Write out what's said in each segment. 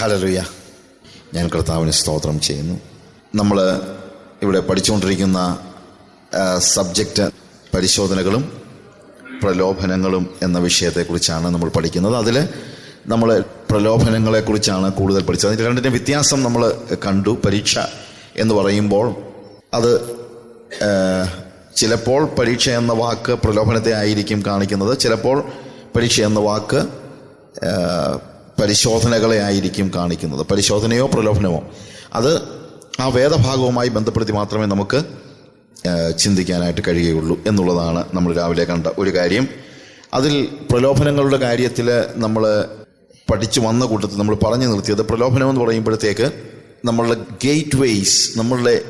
ഹലലുയ ഞാൻ കർത്താവിന് സ്തോത്രം ചെയ്യുന്നു. നമ്മൾ ഇവിടെ പഠിച്ചുകൊണ്ടിരിക്കുന്ന സബ്ജക്റ്റ് പരിശോധനകളും പ്രലോഭനങ്ങളും എന്ന വിഷയത്തെക്കുറിച്ചാണ് നമ്മൾ പഠിക്കുന്നത്. അതിൽ നമ്മൾ പ്രലോഭനങ്ങളെക്കുറിച്ചാണ് കൂടുതൽ പഠിച്ചത്. അതിന്റെ രണ്ടിന്റെ വ്യത്യാസം നമ്മൾ കണ്ടു. പരീക്ഷ എന്ന് പറയുമ്പോൾ അത് ചിലപ്പോൾ പരീക്ഷ എന്ന വാക്ക് പ്രലോഭനത്തെ ആയിരിക്കും കാണിക്കുന്നത്. ചിലപ്പോൾ പരീക്ഷ എന്ന വാക്ക് പരിശോധനകളെ ആയിരിക്കും കാണിക്കുന്നത്. പരിശോധനയോ പ്രലോഭനമോ. അത് ആ വേദഭാഗവുമായി ബന്ധപ്പെടുത്തി മാത്രമേ നമുക്ക് ചിന്തിക്കാനായിട്ട് കഴിയുകയുള്ളൂ എന്നുള്ളതാണ് നമ്മൾ രാവിലെ കണ്ട ഒരു കാര്യം. അതിൽ പ്രലോഭനങ്ങളുടെ കാര്യത്തിൽ നമ്മൾ പഠിച്ചു വന്ന കൂട്ടത്തിൽ നമ്മൾ പറഞ്ഞു നിർത്തിയത് പ്രലോഭനം എന്ന് പറയുമ്പോഴത്തേക്ക് നമ്മളുടെ ഗേറ്റ് വേയ്സ് നമ്മളുടെ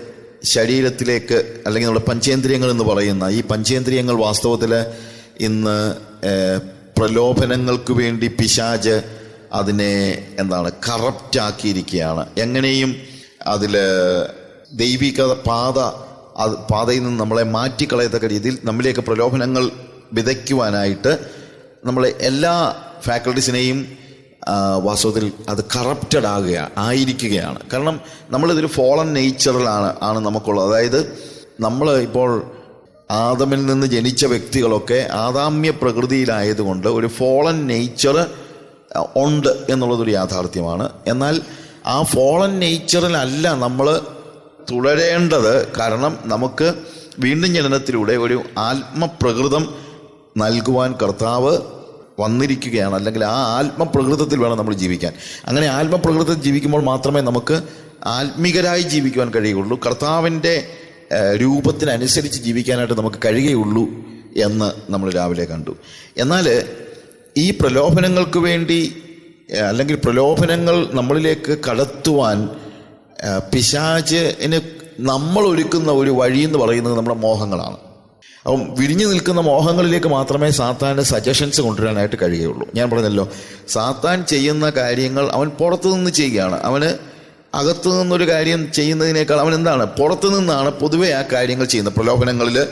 ശരീരത്തിലേക്ക് അല്ലെങ്കിൽ നമ്മുടെ പഞ്ചേന്ദ്രിയങ്ങൾ എന്ന് പറയുന്ന ഈ പഞ്ചേന്ദ്രിയങ്ങൾ വാസ്തവത്തിൽ ഇന്ന് പ്രലോഭനങ്ങൾക്ക് വേണ്ടി പിശാജ് അതിനെ എന്താണ് കറപ്റ്റ് ആക്കിയിരിക്കുകയാണ്. എങ്ങനെയും അതിൽ ദൈവിക പാത അത് പാതയിൽ നിന്ന് നമ്മളെ മാറ്റിക്കളയത്തക്ക രീതിയിൽ നമ്മിലേക്ക് പ്രലോഭനങ്ങൾ വിതയ്ക്കുവാനായിട്ട് നമ്മളെ എല്ലാ ഫാക്കൽറ്റീസിനെയും ആ, വാസ്തവത്തിൽ അത് കറപ്റ്റഡ് ആകുക ആയിരിക്കുകയാണ്. കാരണം നമ്മളിതൊരു ഫോളൻ നേച്ചറിലാണ് ആണ് നമുക്കുള്ളത്. അതായത് നമ്മൾ ഇപ്പോൾ ആദമിൽ നിന്ന് ജനിച്ച വ്യക്തികളൊക്കെ ആദാമ്യ പ്രകൃതിയിലായതുകൊണ്ട് ഒരു ഫോളൻ നേച്ചർ ഉണ്ട് എന്നുള്ളതൊരു യാഥാർത്ഥ്യമാണ്. എന്നാൽ ആ ഫോളൻ നേച്ചറിലല്ല നമ്മൾ തുടരേണ്ടത് കാരണം നമുക്ക് വീണ്ടും ജനനത്തിലൂടെ ഒരു ആത്മപ്രകൃതം നൽകുവാൻ കർത്താവ് വന്നിരിക്കുകയാണ്. അല്ലെങ്കിൽ ആ ആത്മപ്രകൃതത്തിൽ വേണം നമ്മൾ ജീവിക്കാൻ. അങ്ങനെ ആത്മപ്രകൃതത്തിൽ ജീവിക്കുമ്പോൾ മാത്രമേ നമുക്ക് ആത്മീകരായി ജീവിക്കുവാൻ കഴിയുള്ളൂ കർത്താവിന്റെ രൂപത്തിനനുസരിച്ച് ജീവിക്കാനായിട്ട് നമുക്ക് കഴിയുകയുള്ളൂ എന്ന് നമ്മൾ രാവിലെ കണ്ടു. എന്നാൽ ഈ പ്രലോഭനങ്ങൾക്ക് വേണ്ടി അല്ലെങ്കിൽ പ്രലോഭനങ്ങൾ നമ്മളിലേക്ക് കടത്തുവാൻ പിശാചിന് നമ്മൾ ഒരുക്കുന്ന ഒരു വഴി എന്ന് പറയുന്നത് നമ്മുടെ മോഹങ്ങളാണ്. അപ്പം വിരിഞ്ഞു നിൽക്കുന്ന മോഹങ്ങളിലേക്ക് മാത്രമേ സാത്താന് സജഷൻസ് കൊണ്ടുവരാനായിട്ട് കഴിയുകയുള്ളൂ. ഞാൻ പറഞ്ഞല്ലോ സാത്താൻ ചെയ്യുന്ന കാര്യങ്ങൾ അവൻ പുറത്തുനിന്ന് ചെയ്യുകയാണ്. അവന് അകത്തു നിന്നൊരു കാര്യം ചെയ്യുന്നതിനേക്കാൾ അവൻ എന്താണ്? പുറത്തു നിന്നാണ് പൊതുവെ ആ കാര്യങ്ങൾ ചെയ്യുന്നത്. പ്രലോഭനങ്ങളിൽ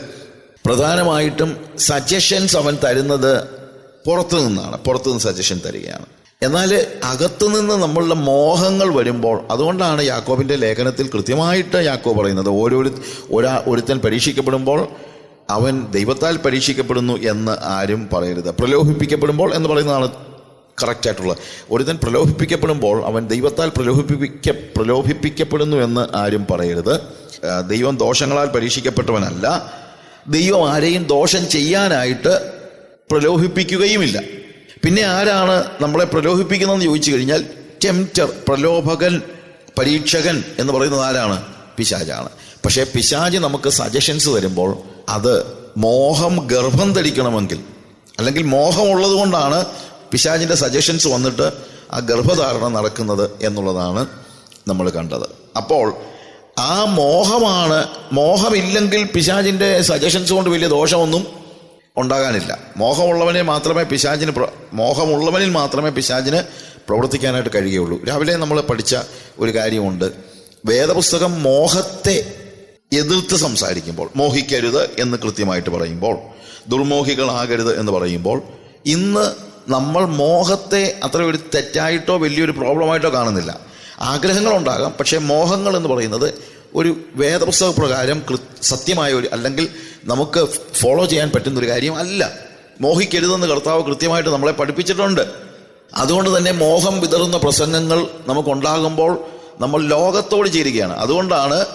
പ്രധാനമായിട്ടും സജഷൻസ് അവൻ തരുന്നത് പുറത്തു നിന്നാണ് പുറത്തു നിന്ന് സജഷൻ തരികയാണ്. എന്നാൽ അകത്തു നിന്ന് നമ്മളുടെ മോഹങ്ങൾ വരുമ്പോൾ അതുകൊണ്ടാണ് യാക്കോബിന്റെ ലേഖനത്തിൽ കൃത്യമായിട്ട് യാക്കോ പറയുന്നത് ഓരോരു ഒരാ ഒരുത്തൻ പരീക്ഷിക്കപ്പെടുമ്പോൾ അവൻ ദൈവത്താൽ പരീക്ഷിക്കപ്പെടുന്നു എന്ന് ആരും പറയരുത്. പ്രലോഭിപ്പിക്കപ്പെടുമ്പോൾ എന്ന് പറയുന്നതാണ് കറക്റ്റായിട്ടുള്ളത് ഒരുത്തൻ പ്രലോഭിപ്പിക്കപ്പെടുമ്പോൾ അവൻ ദൈവത്താൽ പ്രലോഭിപ്പിക്ക പ്രലോഭിപ്പിക്കപ്പെടുന്നു എന്ന് ആരും പറയരുത്. ദൈവം ദോഷങ്ങളാൽ പരീക്ഷിക്കപ്പെട്ടവനല്ല. ദൈവം ആരെയും ദോഷം ചെയ്യാനായിട്ട് പ്രലോഭിപ്പിക്കുകയുമില്ല. പിന്നെ ആരാണ് നമ്മളെ പ്രലോഭിപ്പിക്കുന്നതെന്ന് ചോദിച്ചു കഴിഞ്ഞാൽ ടെംറ്റർ പ്രലോഭകൻ പരീക്ഷകൻ എന്ന് പറയുന്നത് ആരാണ്? പിശാജാണ് പക്ഷേ പിശാജ് നമുക്ക് സജഷൻസ് തരുമ്പോൾ അത് മോഹം ഗർഭം ധരിക്കണമെങ്കിൽ അല്ലെങ്കിൽ മോഹമുള്ളത് കൊണ്ടാണ് പിശാജിന്റെ സജഷൻസ് വന്നിട്ട് ആ ഗർഭധാരണം നടക്കുന്നത് എന്നുള്ളതാണ് നമ്മൾ കണ്ടത്. അപ്പോൾ ആ മോഹമാണ് മോഹമില്ലെങ്കിൽ പിശാജിന്റെ സജഷൻസ് കൊണ്ട് വലിയ ദോഷമൊന്നും ഉണ്ടാകാനില്ല. മോഹമുള്ളവനെ മാത്രമേ പിശാചിന് മോഹമുള്ളവനിൽ മാത്രമേ പിശാചിന് പ്രവർത്തിക്കാനായിട്ട് കഴിയുകയുള്ളൂ. രാവിലെ നമ്മൾ പഠിച്ച ഒരു കാര്യമുണ്ട്. വേദപുസ്തകം മോഹത്തെ എതിർത്ത് സംസാരിക്കുമ്പോൾ മോഹിക്കരുത് എന്ന് കൃത്യമായിട്ട് പറയുമ്പോൾ ദുർമോഹികളാകരുത് എന്ന് പറയുമ്പോൾ ഇന്ന് നമ്മൾ മോഹത്തെ അത്ര ഒരു തെറ്റായിട്ടോ വലിയൊരു പ്രോബ്ലമായിട്ടോ കാണുന്നില്ല. ആഗ്രഹങ്ങളുണ്ടാകാം പക്ഷേ മോഹങ്ങൾ എന്ന് പറയുന്നത് ഒരു വേദപുസ്തക പ്രകാരം സത്യമായ ഒരു അല്ലെങ്കിൽ നമുക്ക് ഫോളോ ചെയ്യാൻ പറ്റുന്ന ഒരു കാര്യം അല്ല. മോഹിക്കരുതെന്ന് കർത്താവ് കൃത്യമായിട്ട് നമ്മളെ പഠിപ്പിച്ചിട്ടുണ്ട്. അതുകൊണ്ട് തന്നെ മോഹം വിതറുന്ന പ്രസംഗങ്ങൾ നമുക്കുണ്ടാകുമ്പോൾ നമ്മൾ ലോകത്തോട് ചേരുകയാണ്. അതുകൊണ്ടാണ്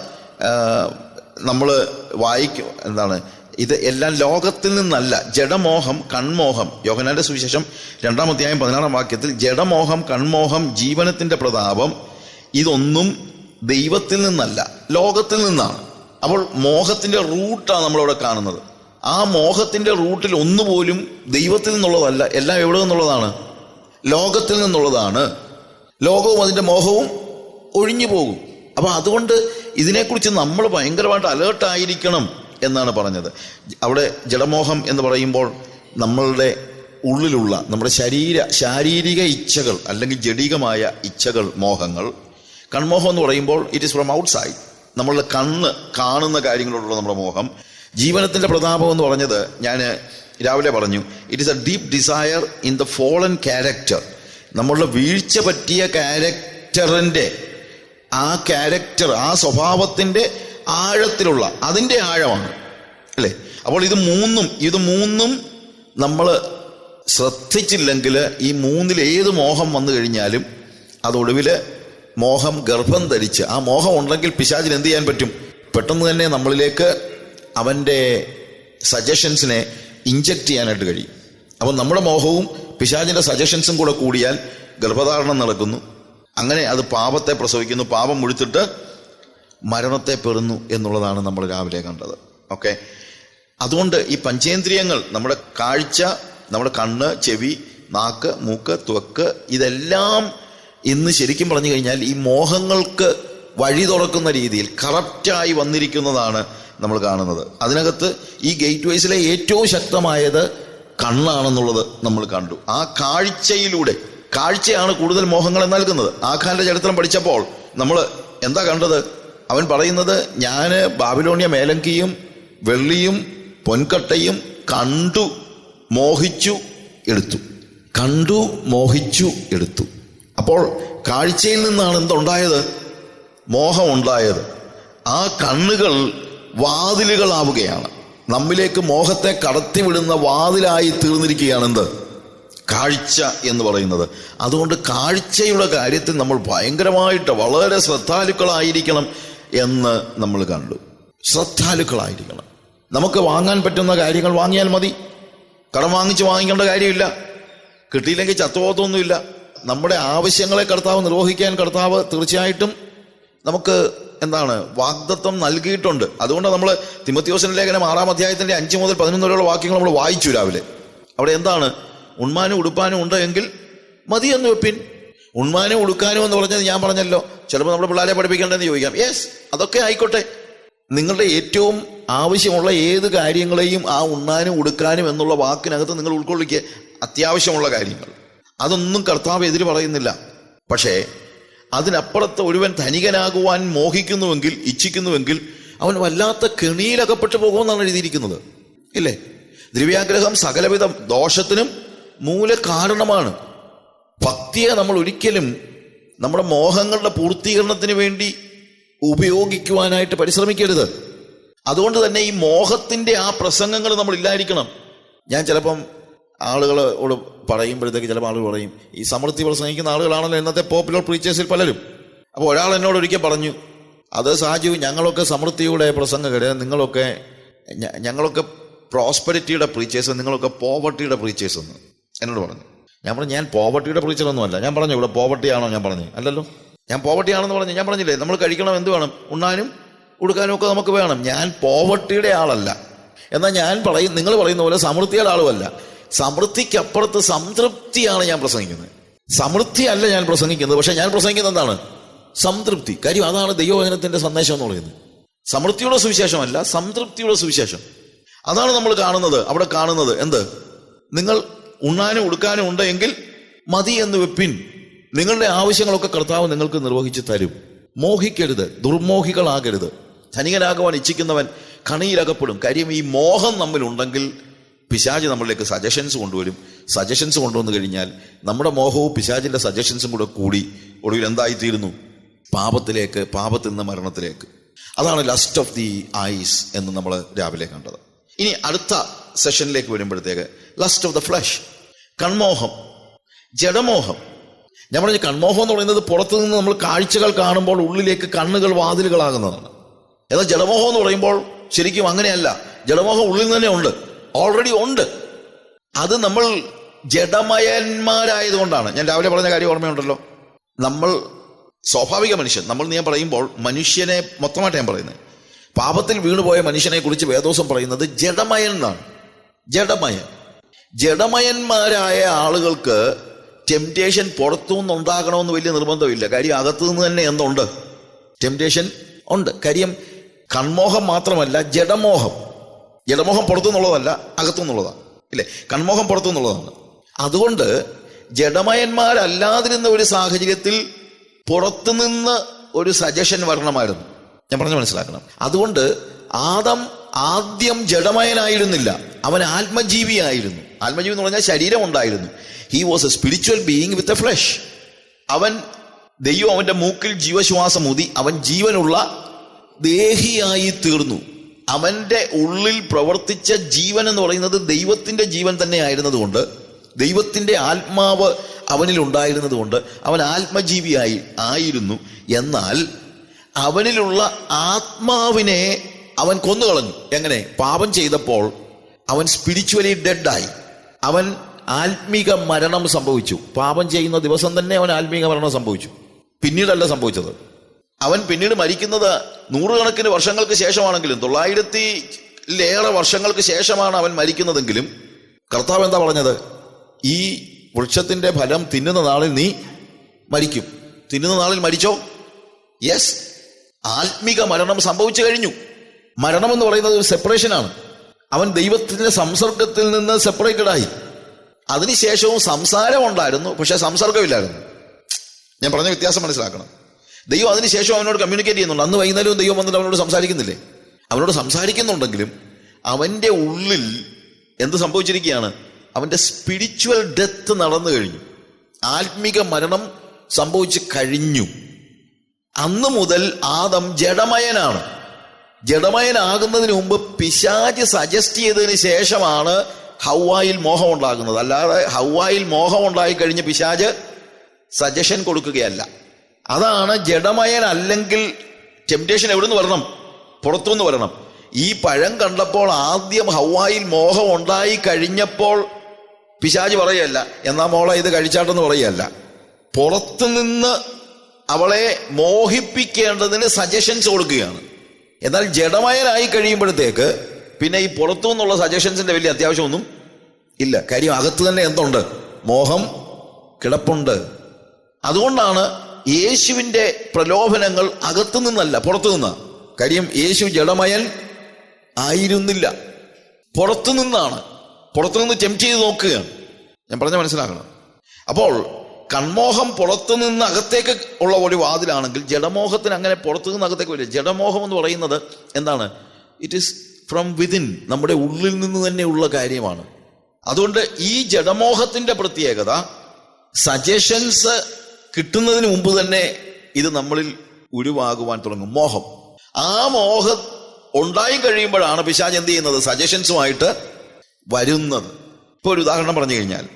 നമ്മൾ വായിക്കും എന്താണ് ഇത് എല്ലാം ലോകത്തിൽ നിന്നല്ല. ജഡമോഹം കൺമോഹം യോഹനാന്റെ സുവിശേഷം രണ്ടാം അധ്യായം പതിനാറാം വാക്യത്തിൽ ജഡമോഹം കൺമോഹം ജീവനത്തിന്റെ പ്രതാപം ഇതൊന്നും ദൈവത്തിൽ നിന്നല്ല ലോകത്തിൽ നിന്നാണ്. അപ്പോൾ മോഹത്തിന്റെ റൂട്ടാണ് നമ്മളിവിടെ കാണുന്നത്. ആ മോഹത്തിന്റെ റൂട്ടിൽ ഒന്നുപോലും ദൈവത്തിൽ നിന്നുള്ളതല്ല എല്ലാം എവിടെ നിന്നുള്ളതാണ്? ലോകത്തിൽ നിന്നുള്ളതാണ്. ലോകവും അതിന്റെ മോഹവും ഒഴിഞ്ഞു പോകും. അപ്പൊ അതുകൊണ്ട് ഇതിനെക്കുറിച്ച് നമ്മൾ ഭയങ്കരമായിട്ട് അലേർട്ടായിരിക്കണം എന്നാണ് പറഞ്ഞത്. അവിടെ ജഡമോഹം എന്ന് പറയുമ്പോൾ നമ്മളുടെ ഉള്ളിലുള്ള നമ്മുടെ ശരീര ശാരീരിക ഇച്ഛകൾ അല്ലെങ്കിൽ ജഡികമായ ഇച്ഛകൾ മോഹങ്ങൾ കൺമോഹം എന്ന് പറയുമ്പോൾ ഇറ്റ് ഇസ് ഫ്രം ഔട്ട്സൈഡ് നമ്മളുടെ കണ്ണ് കാണുന്ന കാര്യങ്ങളോടുള്ള നമ്മുടെ മോഹം. ജീവനത്തിന്റെ പ്രതാപം എന്ന് പറഞ്ഞത് ഞാൻ രാവിലെ പറഞ്ഞു. It is a deep desire in the fallen character നമ്മളുടെ വീഴ്ച പറ്റിയ ക്യാരക്ടറിന്റെ ആ ക്യാരക്ടർ ആ സ്വഭാവത്തിന്റെ ആഴത്തിലുള്ള അതിന്റെ ആഴമാണ്. അല്ലേ? അപ്പോൾ ഇത് മൂന്നും ഇത് മൂന്നും നമ്മൾ ശ്രദ്ധിച്ചില്ലെങ്കിൽ ഈ മൂന്നിൽ ഏത് മോഹം വന്നു കഴിഞ്ഞാലും അതൊടുവിൽ മോഹം ഗർഭം ധരിച്ച് ആ മോഹം ഉണ്ടെങ്കിൽ പിശാചിന് എന്ത് ചെയ്യാൻ പറ്റും? പെട്ടെന്ന് തന്നെ നമ്മളിലേക്ക് അവന്റെ സജഷൻസിനെ ഇഞ്ചക്ട് ചെയ്യാനായിട്ട് കഴിയും. അപ്പം നമ്മുടെ മോഹവും പിശാചിന്റെ സജഷൻസും കൂടെ കൂടിയാൽ ഗർഭധാരണം നടക്കുന്നു. അങ്ങനെ അത് പാപത്തെ പ്രസവിക്കുന്നു. പാപം മുഴുത്തിട്ട് മരണത്തെ പെറുന്നു എന്നുള്ളതാണ് നമ്മൾ രാവിലെ കണ്ടത്. ഓക്കെ? അതുകൊണ്ട് ഈ പഞ്ചേന്ദ്രിയങ്ങൾ നമ്മുടെ കാഴ്ച നമ്മുടെ കണ്ണ് ചെവി നാക്ക് മൂക്ക് ത്വക്ക് ഇതെല്ലാം ഇന്ന് ശരിക്കും പറഞ്ഞു കഴിഞ്ഞാൽ ഈ മോഹങ്ങൾക്ക് വഴി തുറക്കുന്ന രീതിയിൽ കറപ്റ്റായി വന്നിരിക്കുന്നതാണ് നമ്മൾ കാണുന്നത്. അതിനകത്ത് ഈ ഗേറ്റ് വേസിലെ ഏറ്റവും ശക്തമായത് കണ്ണാണെന്നുള്ളത് നമ്മൾ കണ്ടു. ആ കാഴ്ചയിലൂടെ കാഴ്ചയാണ് കൂടുതൽ മോഹങ്ങളെ നൽകുന്നത്. ആഖാന്റെ ചരിത്രം പഠിച്ചപ്പോൾ നമ്മൾ എന്താ കണ്ടത്? അവൻ പറയുന്നത് ഞാൻ ബാബിലോണിയ മേലങ്കിയും വെള്ളിയും പൊൻകട്ടയും കണ്ടു മോഹിച്ചു എടുത്തു. കണ്ടു മോഹിച്ചു എടുത്തു. അപ്പോൾ കാഴ്ചയിൽ നിന്നാണ് എന്തുണ്ടായത്? മോഹം ഉണ്ടായത് ആ കണ്ണുകൾ വാതിലുകളാവുകയാണ്. നമ്മിലേക്ക് മോഹത്തെ കടത്തിവിടുന്ന വാതിലായി തീർന്നിരിക്കുകയാണ് എന്ത്? കാഴ്ച എന്ന് പറയുന്നത്. അതുകൊണ്ട് കാഴ്ചയുടെ കാര്യത്തിൽ നമ്മൾ ഭയങ്കരമായിട്ട് വളരെ ശ്രദ്ധാലുക്കളായിരിക്കണം എന്ന് നമ്മൾ കണ്ടു. ശ്രദ്ധാലുക്കളായിരിക്കണം. നമുക്ക് വാങ്ങാൻ പറ്റുന്ന കാര്യങ്ങൾ വാങ്ങിയാൽ മതി. കടം വാങ്ങിച്ച് വാങ്ങിക്കേണ്ട കാര്യമില്ല. കിട്ടിയില്ലെങ്കിൽ ചത്തുപോകത്തൊന്നുമില്ല. നമ്മുടെ ആവശ്യങ്ങളെ കർത്താവ് നിർവഹിക്കാൻ കർത്താവ് തീർച്ചയായിട്ടും നമുക്ക് എന്താണ് വാഗ്ദത്വം നൽകിയിട്ടുണ്ട്. അതുകൊണ്ട് നമ്മൾ തിമത്യോസിന്റെ ലേഖനം ആറാം അധ്യായത്തിന്റെ അഞ്ച് മുതൽ പതിനൊന്ന് വരെയുള്ള വാക്യങ്ങൾ നമ്മൾ വായിച്ചു രാവിലെ. അവിടെ എന്താണ്? ഉണ്മാനും ഉടുപ്പാനും ഉണ്ട് എങ്കിൽ മതി എന്ന് വെപ്പിൻ. ഉണ്മാനും ഉടുക്കാനും എന്ന് പറഞ്ഞത് ഞാൻ പറഞ്ഞല്ലോ. ചിലപ്പോൾ നമ്മുടെ പിള്ളേരെ പഠിപ്പിക്കേണ്ടതെന്ന് ചോദിക്കാം. യെസ് അതൊക്കെ ആയിക്കോട്ടെ. നിങ്ങളുടെ ഏറ്റവും ആവശ്യമുള്ള ഏത് കാര്യങ്ങളെയും ആ ഉണ്ണാനും ഉടുക്കാനും എന്നുള്ള വാക്കിനകത്ത് നിങ്ങൾ ഉൾക്കൊള്ളിക്കുക. അത്യാവശ്യമുള്ള കാര്യങ്ങൾ. അതൊന്നും കർത്താവ് എതിര് പറയുന്നില്ല. പക്ഷേ അതിനപ്പുറത്ത് ഒരുവൻ ധനികനാകുവാൻ മോഹിക്കുന്നുവെങ്കിൽ ഇച്ഛിക്കുന്നുവെങ്കിൽ അവൻ വല്ലാത്ത കെണിയിലകപ്പെട്ടു പോകുമെന്നാണ് എഴുതിയിരിക്കുന്നത്. ഇല്ലേ? ദ്രവ്യാഗ്രഹം സകലവിധ ദോഷത്തിനും മൂല കാരണമാണ് ഭക്തിയെ നമ്മൾ ഒരിക്കലും നമ്മുടെ മോഹങ്ങളുടെ പൂർത്തീകരണത്തിന് വേണ്ടി ഉപയോഗിക്കുവാനായിട്ട് പരിശ്രമിക്കരുത്. അതുകൊണ്ട് തന്നെ ഈ മോഹത്തിന്റെ ആ പ്രസംഗങ്ങൾ നമ്മൾ ഇല്ലായിരിക്കണം. ഞാൻ ചിലപ്പം ആളുകളോട് പറയുമ്പോഴത്തേക്ക് ചില ആളുകൾ പറയും ഈ സമൃദ്ധി പ്രസംഗിക്കുന്ന ആളുകളാണല്ലോ ഇന്നത്തെ പോപ്പുലർ പ്രീച്ചേഴ്സിൽ പലരും. അപ്പോൾ ഒരാൾ എന്നോട് ഒരിക്കൽ പറഞ്ഞു അത് സാജു ഞങ്ങളൊക്കെ സമൃദ്ധിയുടെ പ്രസംഗകര് നിങ്ങളൊക്കെ ഞങ്ങളൊക്കെ പ്രോസ്പെരിറ്റിയുടെ പ്രീച്ചേഴ്സ് നിങ്ങളൊക്കെ പോവർട്ടിയുടെ പ്രീച്ചേഴ്സ് എന്ന്. എന്നോട് പറഞ്ഞു. ഞാൻ പറഞ്ഞു ഞാൻ പോവർട്ടിയുടെ പ്രീച്ചറൊന്നുമല്ല ഞാൻ പറഞ്ഞു ഇവിടെ പോവർട്ടി ആണോ? ഞാൻ പറഞ്ഞു അല്ലല്ലോ. ഞാൻ പോവർട്ടി ആണെന്ന് പറഞ്ഞു. ഞാൻ പറഞ്ഞില്ലേ നമ്മൾ കഴിക്കണം എന്ത് വേണം? ഉണ്ണാനും ഉടുക്കാനും ഒക്കെ നമുക്ക് വേണം. ഞാൻ പോവർട്ടിയുടെ ആളല്ല. എന്നാൽ ഞാൻ പറയും നിങ്ങൾ പറയുന്ന പോലെ സമൃദ്ധിയുടെ ആളുമല്ല. സമൃദ്ധിക്കപ്പുറത്ത് സംതൃപ്തിയാണ് ഞാൻ പ്രസംഗിക്കുന്നത്. സമൃദ്ധി അല്ല ഞാൻ പ്രസംഗിക്കുന്നത് പക്ഷെ ഞാൻ പ്രസംഗിക്കുന്നത് എന്താണ്? സംതൃപ്തി. കാര്യം അതാണ് ദൈവവചനത്തിന്റെ സന്ദേശം എന്ന് പറയുന്നത്. സമൃദ്ധിയുടെ സുവിശേഷമല്ല സംതൃപ്തിയുടെ സുവിശേഷം. അതാണ് നമ്മൾ കാണുന്നത്. അവിടെ കാണുന്നത് എന്ത്? നിങ്ങൾ ഉണ്ണാനും ഉടുക്കാനും ഉണ്ട് എങ്കിൽ മതി എന്ന് വെപ്പിൻ. നിങ്ങളുടെ ആവശ്യങ്ങളൊക്കെ കർത്താവ് നിങ്ങൾക്ക് നിർവഹിച്ചു തരും. മോഹിക്കരുത് ദുർമോഹികളാകരുത്. ധനികനാകുവാൻ ഇച്ഛിക്കുന്നവൻ കണിയിലകപ്പെടും കാര്യം ഈ മോഹം നമ്മിലുണ്ടെങ്കിൽ പിശാജ് നമ്മളിലേക്ക് സജഷൻസ് കൊണ്ടുവരും. സജഷൻസ് കൊണ്ടുവന്നു കഴിഞ്ഞാൽ നമ്മുടെ മോഹവും പിശാജിന്റെ സജഷൻസും കൂടെ കൂടി ഒടുവിൽ എന്തായിത്തീരുന്നു? പാപത്തിലേക്ക് പാപത്തിൽ നിന്ന് മരണത്തിലേക്ക്. അതാണ് ലസ്റ്റ് ഓഫ് ദി ഐസ് എന്ന് നമ്മൾ രാവിലെ കണ്ടത്. ഇനി അടുത്ത സെഷനിലേക്ക് വരുമ്പോഴത്തേക്ക് ലസ്റ്റ് ഓഫ് ദ ഫ്ലഷ് കൺമോഹം ജഡമോഹം. ഞാൻ പറഞ്ഞ കൺമോഹം എന്ന് പറയുന്നത് പുറത്തു നിന്ന് നമ്മൾ കാഴ്ചകൾ കാണുമ്പോൾ ഉള്ളിലേക്ക് കണ്ണുകൾ വാതിലുകളാകുന്നതാണ്. എന്നാൽ ജഡമോഹം എന്ന് പറയുമ്പോൾ ശരിക്കും അങ്ങനെയല്ല. ജഡമോഹം ഉള്ളിൽ തന്നെ ഉണ്ട്. ഓൾറെഡി ഉണ്ട്. അത് നമ്മൾ ജഡമയന്മാരായതുകൊണ്ടാണ്. ഞാൻ രാവിലെ പറഞ്ഞ കാര്യം ഓർമ്മയുണ്ടല്ലോ. നമ്മൾ സ്വാഭാവിക മനുഷ്യൻ. നമ്മൾ ഞാൻ പറയുമ്പോൾ മനുഷ്യനെ മൊത്തമായിട്ട് ഞാൻ പറയുന്നത്. പാപത്തിൽ വീണുപോയ മനുഷ്യനെ കുറിച്ച് വേദോസം പറയുന്നത് ജഡമയൻ എന്നാണ്. ജഡമയൻ. ജഡമയന്മാരായ ആളുകൾക്ക് ടെംപ്റ്റേഷൻ പുറത്തുനിന്ന് വലിയ നിർബന്ധമില്ല. കാര്യം അകത്തു നിന്ന് തന്നെ എന്തുണ്ട്? ടെംപ്റ്റേഷൻ ഉണ്ട്. കാര്യം കൺമോഹം മാത്രമല്ല ജഡമോഹം. ജഡമോഹം പുറത്തുനിന്നുള്ളതല്ല അകത്തുനിന്നുള്ളതാണ്. ഇല്ലേ? കൺമോഹം പുറത്തുനിന്നുള്ളതാണ്. അതുകൊണ്ട് ജഡമയന്മാരല്ലാതിരുന്ന ഒരു സാഹചര്യത്തിൽ പുറത്തുനിന്ന് ഒരു സജഷൻ വരണമായിരുന്നു. ഞാൻ പറഞ്ഞു മനസ്സിലാക്കണം. അതുകൊണ്ട് ആദം ആദ്യം ജഡമയനായിരുന്നില്ല. അവൻ ആത്മജീവിയായിരുന്നു. ആത്മജീവി എന്ന് പറഞ്ഞാൽ ശരീരം ഉണ്ടായിരുന്നു he was a spiritual being with a flesh അവൻ ദൈവം അവന്റെ മൂക്കിൽ ജീവശ്വാസം ഊതി അവൻ ജീവനുള്ള ദേഹിയായി തീർന്നു. അവന്റെ ഉള്ളിൽ പ്രവർത്തിച്ച ജീവൻ എന്ന് പറയുന്നത് ദൈവത്തിന്റെ ജീവൻ തന്നെ ആയിരുന്നതുകൊണ്ട് ദൈവത്തിന്റെ ആത്മാവ് അവനിൽ ഉണ്ടായിരുന്നതുകൊണ്ട് അവൻ ആത്മജീവിയായി ആയിരുന്നു. എന്നാൽ അവനിലുള്ള ആത്മാവിനെ അവൻ കൊന്നുകളഞ്ഞു. എങ്ങനെ? പാപം ചെയ്തപ്പോൾ അവൻ സ്പിരിച്വലി ഡെഡായി അവൻ ആത്മീക മരണം സംഭവിച്ചു. പാപം ചെയ്യുന്ന ദിവസം തന്നെ അവൻ ആത്മീക മരണം സംഭവിച്ചു. പിന്നീടല്ല സംഭവിച്ചത്. അവൻ പിന്നീട് മരിക്കുന്നത് നൂറുകണക്കിന് വർഷങ്ങൾക്ക് ശേഷമാണെങ്കിലും തൊള്ളായിരത്തിലേറെ വർഷങ്ങൾക്ക് ശേഷമാണ് അവൻ മരിക്കുന്നതെങ്കിലും കർത്താവ് എന്താ പറഞ്ഞത്? ഈ വൃക്ഷത്തിന്റെ ഫലം തിന്നുന്ന നാളിൽ നീ മരിക്കും. തിന്നുന്ന നാളിൽ മരിച്ചോ? യെസ് ആത്മിക മരണം സംഭവിച്ചു കഴിഞ്ഞു. മരണം എന്ന് പറയുന്നത് ഒരു സെപ്പറേഷനാണ് അവൻ ദൈവത്തിന്റെ സംസർഗത്തിൽ നിന്ന് സെപ്പറേറ്റഡ് ആയി. അതിനുശേഷവും സംസാരം ഉണ്ടായിരുന്നു പക്ഷെ സംസർഗമില്ലായിരുന്നു. ഞാൻ പറഞ്ഞ വ്യത്യാസം മനസ്സിലാക്കണം. ദൈവം അതിനുശേഷം അവനോട് കമ്മ്യൂണിക്കേറ്റ് ചെയ്യുന്നുണ്ട് അന്ന് വൈകുന്നേരവും ദൈവം വന്നിട്ട് അവനോട് സംസാരിക്കുന്നില്ലേ? അവനോട് സംസാരിക്കുന്നുണ്ടെങ്കിലും അവന്റെ ഉള്ളിൽ എന്ത് സംഭവിച്ചിരിക്കുകയാണ്? അവന്റെ സ്പിരിച്വൽ ഡെത്ത് നടന്നു കഴിഞ്ഞു. ആത്മീക മരണം സംഭവിച്ചു കഴിഞ്ഞു. അന്ന് മുതൽ ആദം ജഡമയനാണ്. ജഡമയനാകുന്നതിന് മുമ്പ് പിശാജ് സജസ്റ്റ് ചെയ്തതിന് ശേഷമാണ് ഹൗവായിൽ മോഹം ഉണ്ടാകുന്നത് അല്ലാതെ ഹൗവായിൽ മോഹം ഉണ്ടായി കഴിഞ്ഞ് പിശാജ് സജഷൻ കൊടുക്കുകയല്ല. അതാണ് ജഡമയൻ അല്ലെങ്കിൽ ടെംപ്റ്റേഷൻ എവിടുന്ന് വരണം? പുറത്തുനിന്ന് വരണം. ഈ പഴം കണ്ടപ്പോൾ ആദ്യം ഹവായിൽ മോഹം ഉണ്ടായി കഴിഞ്ഞപ്പോൾ പിശാജ് പറയല്ല എന്നാ മോളെ ഇത് കഴിച്ചാട്ടെന്ന് പറയല്ല പുറത്തുനിന്ന് അവളെ മോഹിപ്പിക്കേണ്ടതിന് സജഷൻസ് കൊടുക്കുകയാണ്. എന്നാൽ ജഡമയനായി കഴിയുമ്പോഴത്തേക്ക് പിന്നെ ഈ പുറത്തു നിന്നുള്ള സജഷൻസിന്റെ വലിയ അത്യാവശ്യമൊന്നും ഇല്ല. കാര്യം അകത്ത് തന്നെ എന്തുണ്ട്? മോഹം കിടപ്പുണ്ട്. അതുകൊണ്ടാണ് യേശുവിന്റെ പ്രലോഭനങ്ങൾ അകത്തു നിന്നല്ല പുറത്തു നിന്ന് കാര്യം യേശു ജഡമയൻ ആയിരുന്നില്ല. പുറത്തു നിന്നാണ് പുറത്തു നിന്ന് ടെംപ്റ്റ് ചെയ്ത് നോക്കുകയാണ്. ഞാൻ പറഞ്ഞ മനസ്സിലാക്കണം. അപ്പോൾ കൺമോഹം പുറത്തു നിന്ന് അകത്തേക്ക് ഉള്ള ഒരു വാതിലാണെങ്കിൽ ജഡമോഹത്തിന് അങ്ങനെ പുറത്തു നിന്ന് അകത്തേക്ക് വരില്ല. ജഡമോഹം എന്ന് പറയുന്നത് എന്താണ്? ഇറ്റ് ഈസ് ഫ്രം വിതിൻ നമ്മുടെ ഉള്ളിൽ നിന്ന് തന്നെയുള്ള കാര്യമാണ്. അതുകൊണ്ട് ഈ ജഡമോഹത്തിന്റെ പ്രത്യേകത സജഷൻസ് കിട്ടുന്നതിന് മുമ്പ് തന്നെ ഇത് നമ്മളിൽ ഉരുവാകുവാൻ തുടങ്ങും. മോഹം. ആ മോഹം ഉണ്ടായി കഴിയുമ്പോഴാണ് പിശാജ് എന്ത് ചെയ്യുന്നത്? സജഷൻസുമായിട്ട് വരുന്നത്. ഇപ്പോൾ ഒരു ഉദാഹരണം പറഞ്ഞു കഴിഞ്ഞാൽ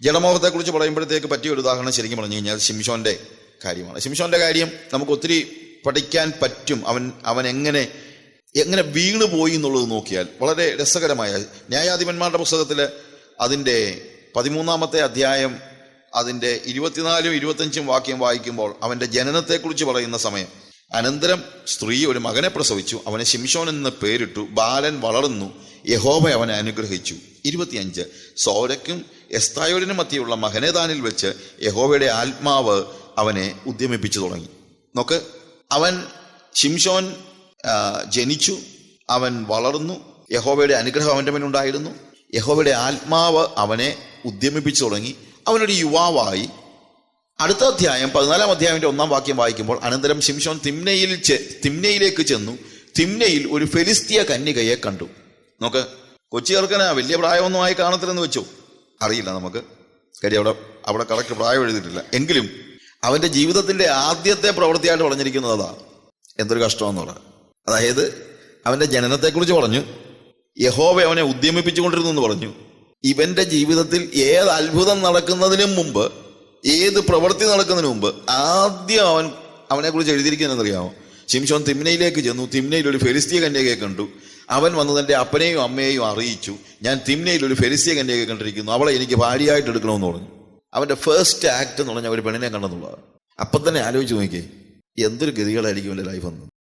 ജഡമോഹത്തെക്കുറിച്ച് പറയുമ്പോഴത്തേക്ക് പറ്റിയ ഒരു ഉദാഹരണം ശരിക്കും പറഞ്ഞു കഴിഞ്ഞാൽ ശിംഷോന്റെ കാര്യമാണ്. ശിംഷോന്റെ കാര്യം നമുക്ക് ഒത്തിരി പഠിക്കാൻ പറ്റും. അവൻ അവൻ എങ്ങനെ എങ്ങനെ വീണു പോയി എന്നുള്ളത് നോക്കിയാൽ വളരെ രസകരമായ ന്യായാധിപന്മാരുടെ പുസ്തകത്തിൽ അതിന്റെ പതിമൂന്നാമത്തെ അധ്യായം അതിന്റെ ഇരുപത്തിനാലും ഇരുപത്തഞ്ചും വാക്യം വായിക്കുമ്പോൾ അവന്റെ ജനനത്തെക്കുറിച്ച് പറയുന്ന സമയം. അനന്തരം സ്ത്രീ ഒരു മകനെ പ്രസവിച്ചു. അവനെ ശിംഷോൻ എന്ന് പേരിട്ടു. ബാലൻ വളർന്നു. യഹോബ അവനെ അനുഗ്രഹിച്ചു. ഇരുപത്തിയഞ്ച്. സോരയ്ക്കും എസ്തായോടിനും മധ്യയുള്ള മഹനേദാനിൽ വെച്ച് യഹോബയുടെ ആത്മാവ് അവനെ ഉദ്യമിപ്പിച്ചു തുടങ്ങി. നോക്ക് അവൻ ശിംഷോൻ ജനിച്ചു. അവൻ വളർന്നു. യഹോബയുടെ അനുഗ്രഹം അവന്റെ മേലുണ്ടായിരുന്നു. യഹോബയുടെ ആത്മാവ് അവനെ ഉദ്യമിപ്പിച്ചു തുടങ്ങി. അവനൊരു യുവാവായി. അടുത്ത അധ്യായം പതിനാലാം അധ്യായത്തിന്റെ ഒന്നാം വാക്യം വായിക്കുമ്പോൾ അനന്തരം ശിംഷോൻ തിമ്നയിൽ തിമ്നയിലേക്ക് ചെന്നു. തിമ്നയിൽ ഒരു ഫെലിസ്തീയ കന്യകയെ കണ്ടു. നോക്ക് കൊച്ചി വലിയ പ്രായമൊന്നും ആയി കാണത്തില്ലെന്ന് വെച്ചു? അറിയില്ല നമുക്ക്. കാര്യം അവിടെ അവിടെ കറക്റ്റ് പ്രായം എഴുതിയിട്ടില്ല. എങ്കിലും അവന്റെ ജീവിതത്തിന്റെ ആദ്യത്തെ പ്രവൃത്തിയായിട്ട് പറഞ്ഞിരിക്കുന്നത് അതാ. എന്തൊരു കഷ്ടമെന്ന് കഷ്ടമെന്നുള്ളത് അതായത് അവന്റെ ജനനത്തെക്കുറിച്ച് പറഞ്ഞു. യഹോവ അവനെ ഉദ്യമിപ്പിച്ചുകൊണ്ടിരുന്നു എന്ന് പറഞ്ഞു. ഇവന്റെ ജീവിതത്തിൽ ഏത് അത്ഭുതം നടക്കുന്നതിനും മുമ്പ് ഏത് പ്രവൃത്തി നടക്കുന്നതിന് മുമ്പ് ആദ്യം അവൻ അവനെ കുറിച്ച് എഴുതിയിരിക്കുന്നതെന്നറിയാമോ ശിംഷോൻ തിമ്നയിലേക്ക് ചെന്നു. തിമ്നയിൽ ഒരു ഫെലിസ്തീയ കന്യകയെ കണ്ടു. അവൻ വന്ന് തന്റെ അപ്പനെയും അമ്മയെയും അറിയിച്ചു. ഞാൻ തിമ്നയിൽ ഒരു ഫെലിസ്തീയ കന്യകയെ കണ്ടിരിക്കുന്നു. അവളെ എനിക്ക് ഭാര്യയായിട്ട് എടുക്കണമെന്ന് പറഞ്ഞു. അവന്റെ ഫസ്റ്റ് ആക്ട് എന്ന് പറഞ്ഞാൽ ഒരു പെണ്ണിനെ കണ്ടെന്നുള്ളതാണ്. അപ്പം തന്നെ ആലോചിച്ച് നോക്കിയേ. എന്തൊരു ഗതികളായിരിക്കും എന്റെ ലൈഫ് എന്ന്.